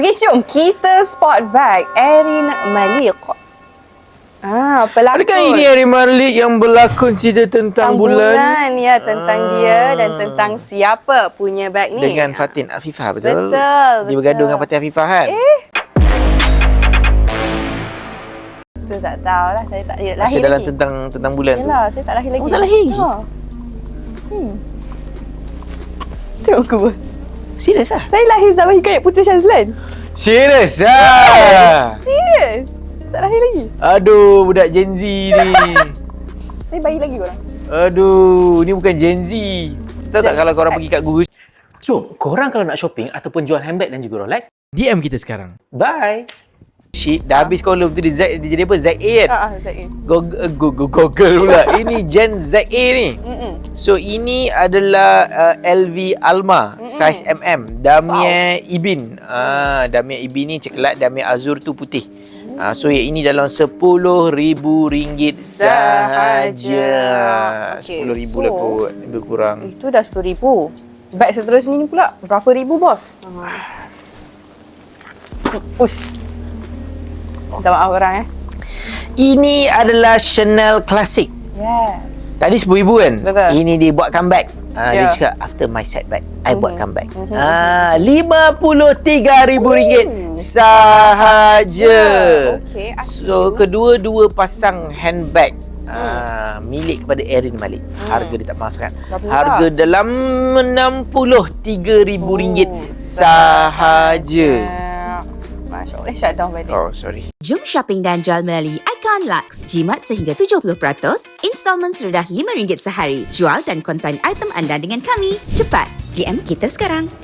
Okey, jom kita spot bag Erin Malik. Ah, pelakon. Adakah ini Hari Malik yang berlakon cerita tentang, tentang bulan? bulan ya tentang dia dan tentang siapa punya bag ni Dengan Fatin Afifah, betul? Betul, Dia betul. bergaduh dengan Fatin Afifah kan? Eh, tu tak tahulah saya tak lahir Masih dalam lagi tentang tentang bulan tu. Yalah, saya tak lahir lagi Oh, tak lahir lagi? ha. hmm. Tengok aku Serius ah? Saya lahir zaman Hikayat Puteri Syazlan Serius ah? Serius Tak lahir lagi Aduh, budak Gen Z ni. Saya bayi lagi korang Aduh, ni bukan Gen Z. Tahu tak kalau korang pergi kat Google So, korang kalau nak shopping ataupun jual handbag dan juga Rolex, DM kita sekarang. bye! Shit, dah habis kau belum tu dia, Z, dia jadi apa? ZA kan? Ah, ah, saya Google, Google, Google pula. ini Gen ZA ni. Mm-mm. So ini adalah uh, LV Alma saiz MM. Damia Ibin. Ah, Damia Ibin ni coklat, Damia Azur tu putih. Ah, so yang ini dalam RM10,000 sahaja. Okey, RM10,000 so- lah kot. Lebih kurang. Itu dah RM10,000 Bag seterusnya ni pula Berapa ribu bos? Ush Minta maaf orang eh Ini adalah Chanel Classic. Yes Tadi RM10,000 kan? Betul. Ini dia buat comeback. Ah, Dia Ya. cakap after my setback, I buat comeback. Ah, RM53,000 sahaja. Okay So kedua-dua pasang handbag ah, milik kepada Erin Malik. Harga dia tak mahal sangat. Berapa Harga dalam RM63,000 Oh, sahaja. Allah Eh shutdown balik Oh, sorry. Jom shopping dan jual melalui Icon Lux. Jimat sehingga 70%, installment serendah RM5 sehari. Jual dan konsign item anda dengan kami. Cepat, DM kita sekarang.